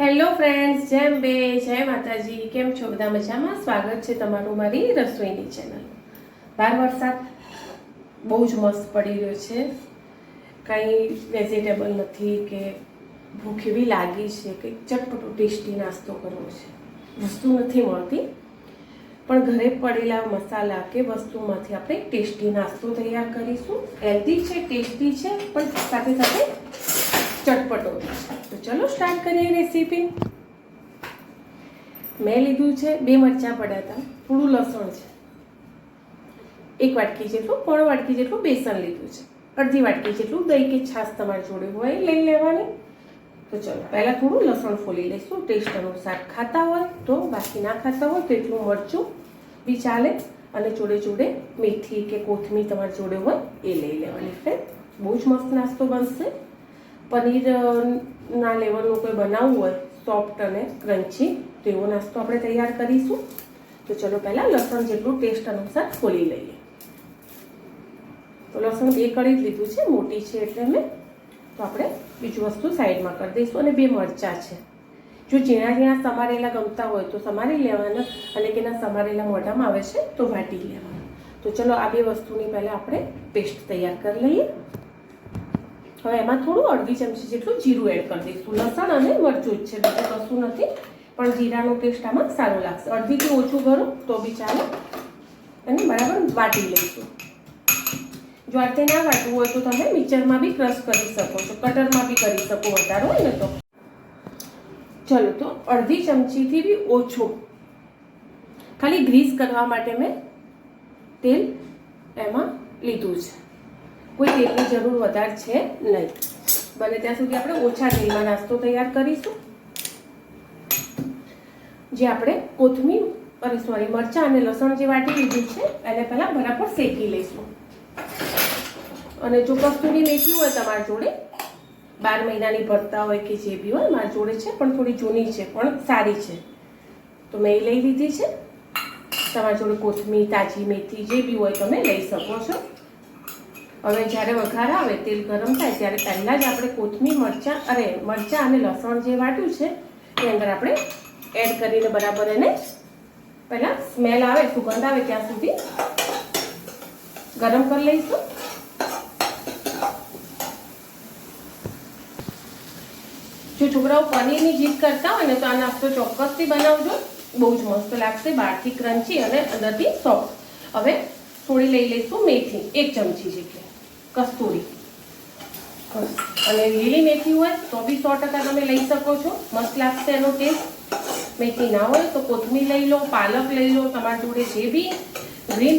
Hello friends જેમ બે જય માતાજી. કેમ છો? બધા મજામાં? સ્વાગત છે તમારું મારી રસોઈની ચેનલ બાર વરસાદ બહુ જ મસ્ત પડી રહ્યો છે. કંઈ વેજીટેબલ નથી કે ભૂખ એવી લાગી છે કે ચટપટો ટેસ્ટી નાસ્તો કરવો છે. વસ્તુ નથી મળતી. પણ ઘરે પડેલા મસાલા કે વસ્તુમાંથી આપણે ટેસ્ટી નાસ્તો તૈયાર કરીશું. હેલ્ધી છે, ટેસ્ટી છે, પણ સાથે સાથે ચટપટો. તો ચલો સ્ટાર્ટ કરીએ રેસીપી મેં લીધું છે બે મરચાં પડ્યા હતા. થોડું લસણ છે. એક વાટકી જેટલું, પોણો વાટકી જેટલું બેસન લીધું છે. અડધી વાટકી જેટલું દહીં કે છાશ તમારી જોડે હોય લઈ લેવાની. તો ચલો, પહેલાં થોડું લસણ ફોલી લઈશું. ટેસ્ટ અનુસાર ખાતા હોય તો, બાકી ના ખાતા હોય તો એટલું મરચું બી ચાલે. અને જોડે જોડે મીઠી કે કોથમીર તમારી જોડે હોય એ લઈ લેવાની. ફ્રેન્ડ બહુ જ મસ્ત નાસ્તો બનશે. પનીર ના લેવલનું કોઈ બનાવવું હોય સોફ્ટ અને ક્રન્ચી, તો એવો નાસ્તો આપણે તૈયાર કરીશું. તો ચલો પહેલાં લસણ જેટલું ટેસ્ટ અનુસાર ખોલી લઈએ. તો લસણ બે કળી જ લીધું છે, મોટી છે એટલે મેં તો આપણે બીજું વસ્તુ સાઈડમાં કરી દઈશું અને બે મરચાં છે. જો ઝીણા ઝીણા સમારેલા ગમતા હોય તો સમારી લેવાના અને કેના સમારેલા મોઢામાં આવે છે તો વાટી લેવાના. તો ચલો આ બે વસ્તુની પહેલાં આપણે પેસ્ટ તૈયાર કરી લઈએ. હવે એમાં થોડું અડધી ચમચી જેટલું જીરું એડ કરી દઈશું. લસણ અને મરચું જ છે, બીજું કશું નથી. પણ જીરાનો ટેસ્ટ આમાં સારો લાગશે. અડધીથી ઓછું કરો તો બી ચાલે. અને બરાબર વાટી લઈશું. જો આતે ના વાટવું હોય તો તમે મિક્સરમાં બી ક્રશ કરી શકો છો. કટરમાં બી કરી શકો વધારે હોય ને તો. ચલો તો અડધી ચમચીથી બી ઓછું. ખાલી ગ્રીસ કરવા માટે મેં તેલ એમાં લીધું છે. કોઈ તેલની જરૂર વધારે છે? નહીં. બને ત્યાં સુધી આપણે ઓછા તેલમાં નાસ્તો તૈયાર કરીશું. જે આપણે કોથમીર અને સોરી મરચાં અને લસણ જે વાટી લીધું છે એને પહેલાં બરાબર શેકી લઈશું. અને જો કસ્તુરી મેથી હોય તમારી જોડે બાર મહિનાની ભરતા હોય કે જે બી હોય મારી જોડે છે પણ થોડી જૂની છે પણ સારી છે. તો મેં એ લઈ લીધી છે. તમારી જોડે કોથમીર તાજી મેથી જે બી હોય તમે લઈ શકો છો. હવે જ્યારે વઘાર આવે, તેલ ગરમ થાય, ત્યારે પહેલાં જ આપણે કોથમીર, મરચાં અરે, મરચાં અને લસણ જે વાટ્યું છે, એ અંદર આપણે એડ કરીને બરાબર એને પહેલાં સ્મેલ આવે, સુગંધ આવે ત્યાં સુધી ગરમ કરી લઈશું. જો છોકરાઓ પનીરની જીદ કરતા હોય ને, તો આ નાસ્તો ચોક્કસથી બનાવજો. બહુ જ મસ્ત લાગશે, બહારથી ક્રન્ચી અને અંદરથી સોફ્ટ હવે થોડી લઈ લઈશું મેથી, એક ચમચી જેટલી. કસ્તુરી. અને લીલી મેથી હોય તો બી સો ટકા તમે લઈ શકો છો. મસ્ત લાગશે એનો ટેસ્ટ મેથી ના હોય તો કોથમીર લઈ લો, પાલક લઈ લો, તમારી જોડે જે બી ગ્રીન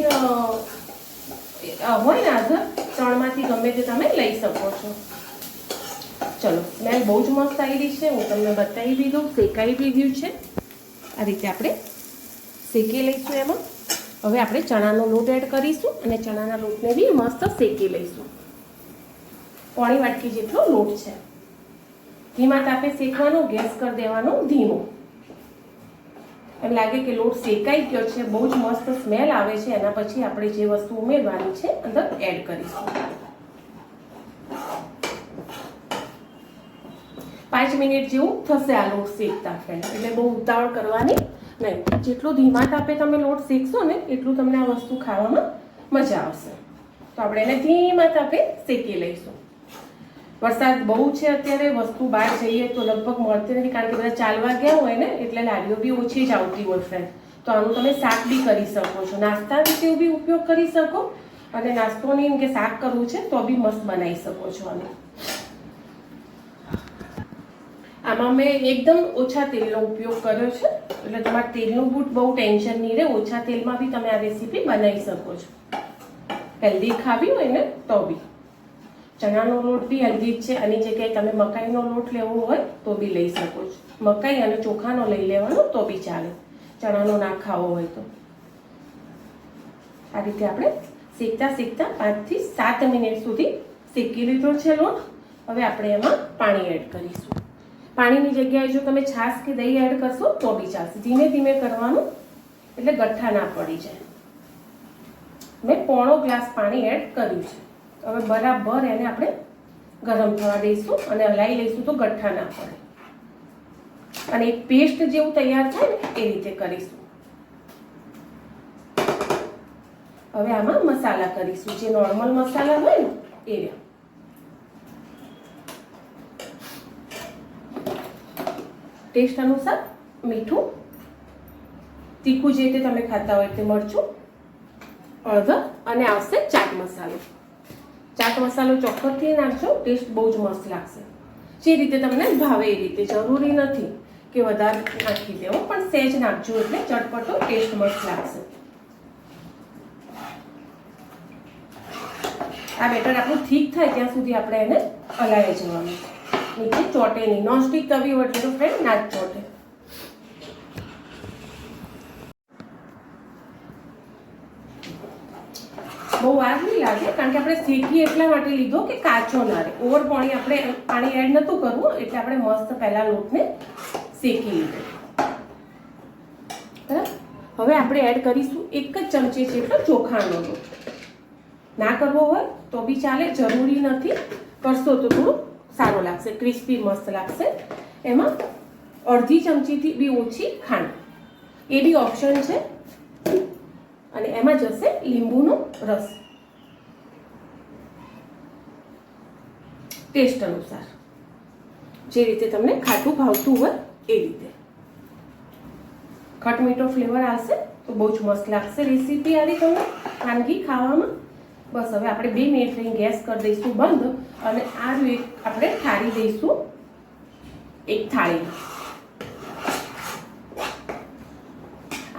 હોય ને આધર, ત્રણમાંથી ગમે તે તમે લઈ શકો છો. ચલો સ્મેલ બહુ જ મસ્ત આવી છે, હું તમને બતાવી દીધું શેકાઈ ગયું છે. આ રીતે આપણે શેકી લઈશું એમાં. હવે આપણે ચણાનો લોટ એડ કરીશું અને ચણાના લોટને બી મસ્ત શેકી લઈશું. પોણી વાટકી જેટલો લોટ છે. ધીમા તાપે શેકવાનો, ગેસ કરી દેવાનો, ધીમો. એમ લાગે કે લોટ શેકાઈ ગયો છે, બહુ જ મસ્ત સ્મેલ આવે છે, એના પછી આપણે જે વસ્તુ ઉમેરવાની છે, અંદર એડ કરીશું. પાંચ મિનિટ જેવું થશે આ લોટ શેકતા ફ્રેન્ડ એટલે બહુ ઉતાવળ કરવાની નહીં, જેટલું ધીમા તાપે તમે લોટ શેકશો ને, એટલું તમને આ વસ્તુ ખાવામાં મજા આવશે. તો આપણે એને ધીમા તાપે શેકી લઈશું. વરસાદ બહુ છે અત્યારે, વસ્તુ બહાર જઈએ તો લગભગ મળતી નથી, કારણ કે બધા ચાલવા ગયા હોય ને, એટલે લારીઓ બી ઓછી જ આવતી હોય ફ્રેન્ડ તો આનું તમે શાક બી કરી શકો છો. નાસ્તા રીતે બી ઉપયોગ કરી શકો, અને નાસ્તો નહીં કે શાક કરવું છે તો બી મસ્ત બનાવી શકો છો આને. આમાં મેં એકદમ ઓછા તેલનો ઉપયોગ કર્યો છે. એટલે તમારે તેલનું બૂટ બહુ ટેન્શન નહીં રહે, ઓછા તેલમાં બી તમે આ રેસીપી બનાવી શકો છો. હેલ્ધી ખાવી હોય ને, તો બી. ચણાનો લોટ બી હેલ્ધી જ છે આની જગ્યાએ તમે મકાઈનો લોટ લેવો હોય, તો બી લઈ શકો છો. મકાઈ અને ચોખાનો લઈ લેવાનો, તો બી ચાલે. ચણાનો ના ખાવો હોય તો. આ રીતે આપણે શેકતા શેકતા પાંચથી સાત મિનિટ સુધી શેકી લીધો છે લોટ. હવે આપણે એમાં પાણી એડ કરીશું. પાણીની જગ્યાએ જો તમે છાશ કે દહીં એડ કરશો, તો બી ચાલશે. ધીમે ધીમે કરવાનું એટલે ગઠ્ઠા ના પડી જાય. મેં પોણો ગ્લાસ પાણી એડ કર્યું છે. હવે બરાબર એને આપણે ગરમ થવા દઈશું અને હલાવી લઈશું તો ગઠ્ઠા ના પડે. અને એક પેસ્ટ જેવું તૈયાર થાય ને, એ રીતે કરીશું. હવે આમાં મસાલા કરીશું. જે નોર્મલ મસાલા હોય ને, એ રહ્યા. ટેસ્ટ અનુસાર મીઠું, તીખું જે રીતે તમે ખાતા હોય તે મરચું, હળદર અને આવશે ચાટ મસાલો. ચાટ મસાલો ચોક્કસથી નાખજો, ટેસ્ટ બહુ જ મસ્ત લાગશે. જે રીતે તમને ભાવે એ રીતે. જરૂરી નથી કે વધારે નાખી દેવો, પણ સેજ નાખજો એટલે ચટપટો ટેસ્ટ મસ્ત લાગશે. આ બેટર આપણું ઠીક થાય ત્યાં સુધી આપણે એને હલાવી જવાનું નીચે ચોટે નહીં નોનસ્ટિક તવી હોય એટલે ફ્રેન્ડ ના જ ચોટે બહુ વાર નહીં લાગે, કારણ કે આપણે શેકી એટલા માટે લીધો કે કાચો ના રહે. ઓવર પાણી આપણે પાણી એડ નહોતું કરવું, એટલે આપણે મસ્ત પહેલા લોટને શેકી લીધો. હવે આપણે એડ કરીશું એક જ ચમચી જેટલો ચોખાનો લોટ. ના કરવો હોય તો બી ચાલે, જરૂરી નથી. કરશો તો થોડું સારું લાગશે ક્રિસ્પી મસ્ત લાગશે. એમાં અડધી ચમચીથી બી ઓછી ખાંડ. એ બી ઓપ્શન છે. અને એમાં જશે લીંબુનો રસ. ટેસ્ટ અનુસાર. જે રીતે તમને ખાટું ભાવતું હોય એ રીતે. ખટ મીઠો ફ્લેવર આવશે તો બહુ જ મસ્ત લાગશે રેસીપી આવી તમને. વાનગી ખાવામાં. બસ હવે આપણે બે મિનિટ લઈને ગેસ કરી દઈશું બંધ અને આ એક આપણે ઠારી દઈશું. એક થાળી.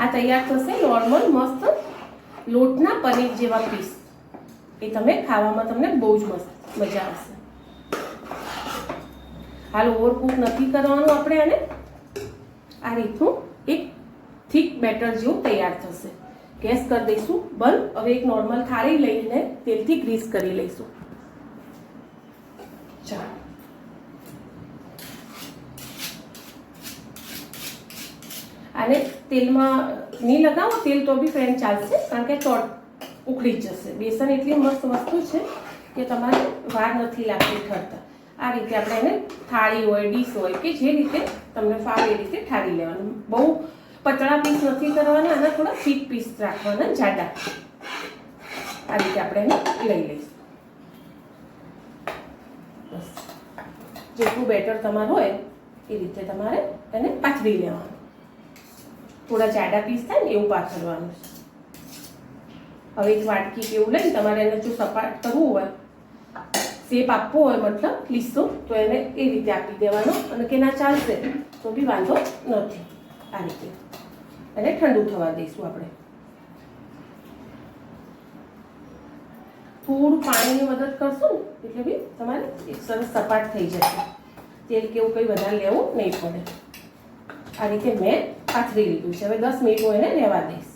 આ તૈયાર થશે નોર્મલ મસ્ત લોટના પનીર જેવા પીસ એ તમે ખાવામાં તમને બહુ જ મસ્ત મજા આવશે. હાલ ઓવરકુક નથી કરવાનું આપણે આને. આ રીતનું એક થીક બેટર જેવું તૈયાર થશે. ગેસ કરી દઈશું. બંધ હવે એક નોર્મલ થાળી લઈને તેલથી ગ્રીસ કરી લઈશું. ચાલો. આને તેલમાં નહીં લગાવો, તેલ તો બી ફ્રેન્ડ ચાલશે, કારણ કે ચોટ ઉખડી જશે. બેસન એટલી મસ્ત વસ્તુ છે કે તમારે વાર નથી લાગતી ઠરતા. આ રીતે આપણે એને થાળી હોય, ડીશ હોય કે જે રીતે તમને ફાવે એ રીતે ઠારી લેવાનું. બહુ પતળા પીસ નથી કરવાના અને થોડા થીક પીસ રાખવાના, જાડા. આ રીતે આપણે એને લઈ લઈશું. જેટલું બેટર તમારું હોય, એ રીતે તમારે એને પાથરી લેવાનું. થોડા જાડા પીસ થાય ને, એવું પાથરવાનું હવે એક વાટકી કેવું લઈને તમારે એને જો સપાટ કરવું હોય શેપ આપવો હોય, મતલબ લીસો, તો એને એ રીતે આપી દેવાનો અને કે ના ચાલશે, તો બી વાંધો નથી. આ રીતે. અને ઠંડુ થવા દઈશું આપણે. થોડું પાણીની મદદ કરશું, એટલે બી તમારે સરસ સપાટ થઈ જશે. તેલ કે એવું કંઈ વધારે લેવું નહીં પડે. આ રીતે મેં પાથરી લીધું છે. હવે દસ મિનિટ હું એને રહેવા દઈશ.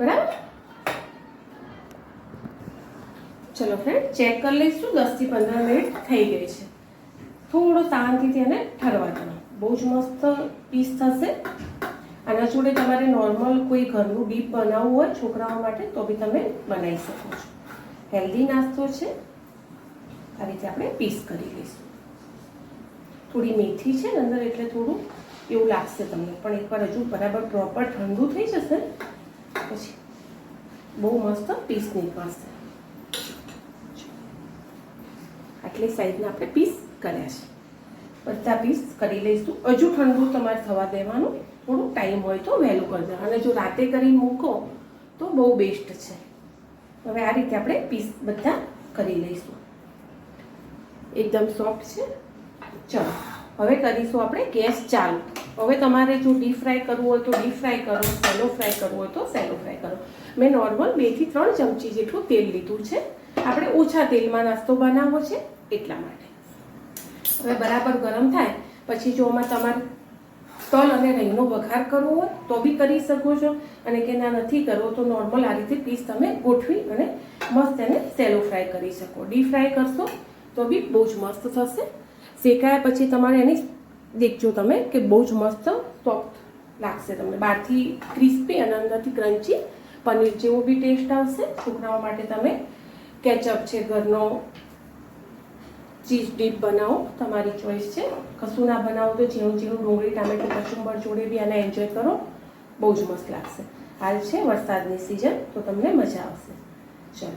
બરાબર? ચલો ફ્રેન્ડ ચેક કરી લઈશું. દસથી પંદર મિનિટ થઈ ગઈ છે. થોડો શાંતિથી એને ઠરવા દેવાનું બહુ જ મસ્ત પીસ થશે. આના જોડે તમારે નોર્મલ કોઈ ઘરનું ડીપ બનાવવું હોય છોકરાઓ માટે, તો બી તમે બનાવી શકો છો. હેલ્ધી નાસ્તો છે. આ રીતે આપણે પીસ કરી લઈશું. થોડી મેથી છે અંદર એટલે થોડું એવું લાગશે તમને. પણ એકવાર હજુ બરાબર પ્રોપર ઠંડુ થઈ જશે, પછી બહુ મસ્ત પીસ નીકળશે. આટલી સાઈઝના આપણે પીસ કર્યા છે. બધા પીસ કરી લઈશું. હજુ ઠંડુ તમારે થવા દેવાનું. થોડું ટાઈમ હોય તો વહેલું કરી દેવાનું. અને જો રાતે કરી મૂકો તો બહુ બેસ્ટ છે. હવે આ રીતે આપણે પીસ બધા કરી લઈશું. એકદમ સોફ્ટ છે. ચલો, હવે કરીશું આપણે ગેસ ચાલુ. હવે તમારે જો ડીપ ફ્રાય કરવું હોય તો ડીપ ફ્રાય કરો સેલો ફ્રાય કરવું હોય તો સેલો ફ્રાય કરો. મેં નોર્મલ બેથી ત્રણ ચમચી જેટલું તેલ લીધું છે. આપણે ઓછા તેલમાં નાસ્તો બનાવવો છે એટલા માટે. હવે બરાબર ગરમ થાય, પછી જો આમાં તમારે તલ અને રહીનો વઘાર કરવો હોય, તો બી કરી શકો છો. અને કે ના નથી કરવો, તો નોર્મલ આ રીતે પીસ તમે ગોઠવી અને મસ્ત એને સેલો ફ્રાય કરી શકો. ડીપ ફ્રાય કરશો, તો બી બહુ જ મસ્ત થશે. શેકાયા પછી તમારે એની, દેખજો તમે, કે બહુ જ મસ્ત સોફ્ટ લાગશે તમને. બહારથી ક્રિસ્પી અને અંદરથી ક્રન્ચી પનીર જેવો બી ટેસ્ટ આવશે. છોકરાઓ માટે તમે કેચઅપ છે, ઘરનો ચીઝ ડીપ બનાવો, તમારી ચોઈસ છે. કશું ના બનાવો તો જેવું જેવું ડુંગળી, ટામેટું, કચુંબર, જોડે બી આને એન્જોય કરો. બહુ જ મસ્ત લાગશે. હાલ છે વરસાદની સિઝન તો તમને મજા આવશે. ચલો,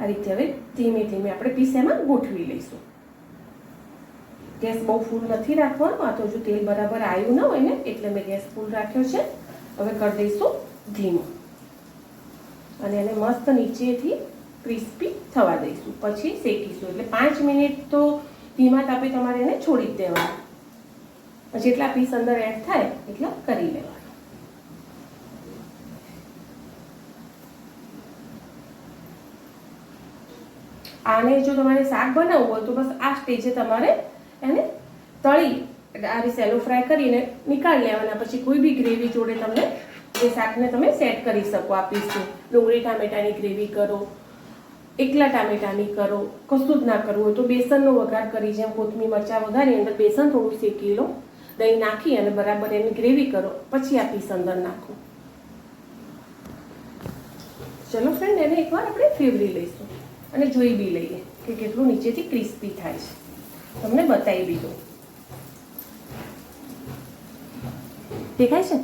આ રીતે હવે ધીમે ધીમે આપણે પીસ એમાં ગોઠવી લઈશું. ગેસ બહુ ફૂલ નથી રાખવાનો, આ તો જો તેલ બરાબર આવ્યું ન હોય ને, એટલે મેં ગેસ ફૂલ રાખ્યો છે. હવે કરી દઈશું ધીમો. અને એને મસ્ત નીચેથી ક્રિસ્પી થવા દઈશું. પછી શેકીશું. એટલે પાંચ મિનિટ તો ધીમા તાપે તમારે એને છોડી જ દેવાનું. જેટલા પીસ અંદર એડ થાય, એટલા કરી લેવાના. આને જો તમારે શાક બનાવવું હોય તો બસ આ સ્ટેજે તમારે એને તળી, એટલે આવી સેલો ફ્રાય કરીને નીકાળી લેવાના. પછી કોઈ બી ગ્રેવી જોડે તમને એ શાકને તમે સેટ કરી શકો આ પીસને ડુંગળી, ટામેટાની ગ્રેવી કરો. એકલા ટામેટાની કરો, કશું જ ના કરવું હોય તો બેસનનો વઘાર કરી, જેમ કોથમી મરચાં વઘારી, અંદર બેસન થોડું શેકી લો, દહીં નાખી અને બરાબર એની ગ્રેવી કરો, પછી આ પીસ અંદર નાખો. ચલો ફ્રેન્ડ એને એકવાર આપણે ફેવરી લઈશું અને જોઈ બી લઈએ કે કેટલું નીચેથી ક્રિસ્પી થાય છે. તમને બતાવી બી દેખાય છે?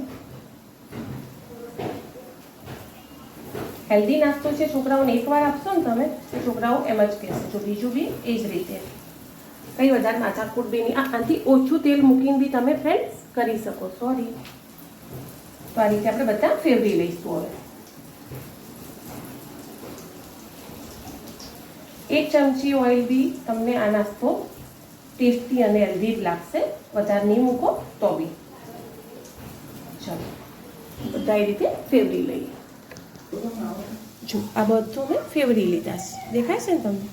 હેલ્ધી નાસ્તો છે, છોકરાઓને એકવાર આપશો ને તમે, તો છોકરાઓ એમ જ કહેશે. જો બીજું બી એ જ રીતે. કંઈ વધારે માથાકૂટ બી નહીં. આથી ઓછું તેલ મૂકીને બી તમે ફ્રેન્ડ્સ કરી શકો. સોરી તો આ રીતે આપણે બધા ફેવરી લઈશું હવે. એક ચમચી ઓઇલ બી તમને આ નાસ્તો ટેસ્ટી અને હેલ્ધી જ લાગશે. વધારે નહીં મૂકો તો બી. ચલો. બધા એ રીતે ફેવરી લઈએ. જો, આ બધું મેં ફેવરી લીધા છે. દેખાય છે ને તમને?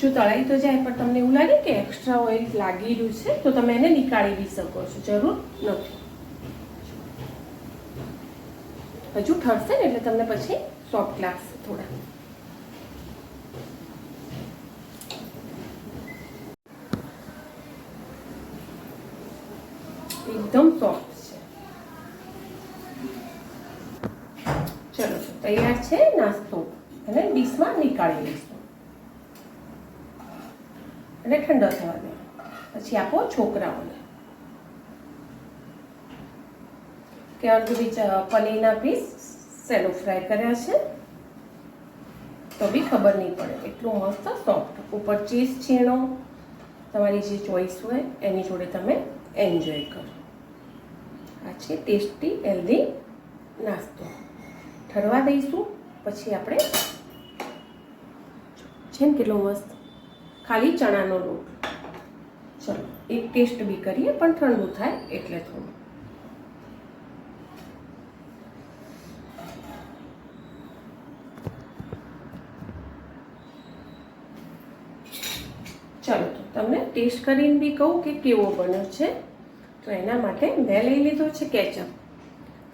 જો, તળાઈ તો જાય, પણ તમને એવું લાગે કે એક્સ્ટ્રા ઓઇલ લાગી રહ્યું છે? તો તમે એને નીકાળી બી શકો છો. જરૂર નથી. હજુ ઠરશે ને એટલે તમને પછી સોફ્ટ લાગશે થોડા. એકદમ સોફ્ટ છે ચલો તૈયાર છે નાસ્તો? અને ડીશમાં નીકાળી લઈશું. અને ઠંડો થવા દે. પછી આપો છોકરાઓને. કે અર્ધબીજ પનીરના પીસ સેલો ફ્રાય કર્યા છે. તો બી ખબર નહીં પડે. એટલું મસ્ત સોફ્ટ. ઉપર ચીઝ છીણો. તમારી જે ચોઈસ હોય, એની જોડે તમે એન્જોય કરો. આ છે ટેસ્ટી હેલ્ધી નાસ્તો. ઠરવા દઈશું, પછી આપણે છે ને કેટલો મસ્ત ખાલી ચણાનો લોટ. ચલો, એક ટેસ્ટ બી કરીએ, પણ ઠંડુ થાય એટલે થોડું. ચાલો, તો તમને ટેસ્ટ કરીને બી કહું કે કેવો બન્યો છે. તો એના માટે મેં લઈ લીધો છે કેચઅપ.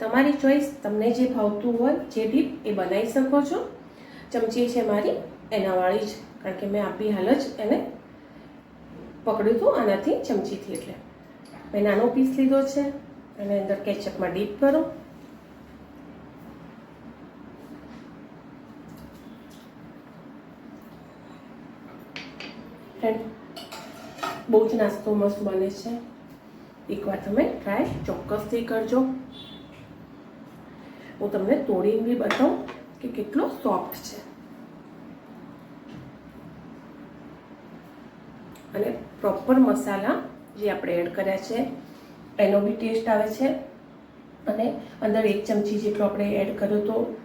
તમારી ચોઈસ તમને જે ભાવતું હોય, જે ડીપ, એ બનાવી શકો છો. ચમચી છે મારી એનાવાળી જ. કારણ કે મેં આપી હાલ જ એને પકડ્યું હતું આનાથી ચમચીથી એટલે. મેં નાનો પીસ લીધો છે. અને અંદર કેચઅપમાં ડીપ કરો. બહુ જ નાસ્તો મસ્ત બને છે. એકવાર તમે ટ્રાય ચોક્કસથી કરજો. હું તમને તોડીને બી બતાવું કે કેટલો સોફ્ટ છે. અને પ્રોપર મસાલા જે આપણે એડ કર્યા છે, એનો બી ટેસ્ટ આવે છે. અને અંદર એક ચમચી જેટલો આપણે એડ કર્યો તો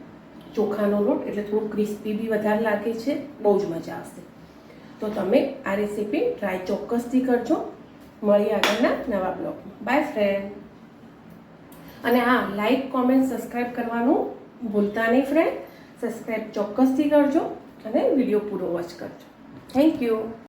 ચોખાનો લોટ, એટલે થોડું ક્રિસ્પી બી વધારે લાગે છે, બહુ જ મજા આવશે. તો તમે આ રેસીપી ટ્રાય ચોક્કસથી કરજો. મળી આગળના નવા બ્લોગમાં બાય ફ્રેન્ડ અને હા લાઈક કોમેન્ટ સબસ્ક્રાઈબ કરવાનું ભૂલતા નહીં ફ્રેન્ડ સબસ્ક્રાઈબ ચોક્કસથી કરજો અને વીડિયો પૂરો વોચ કરજો. Thank you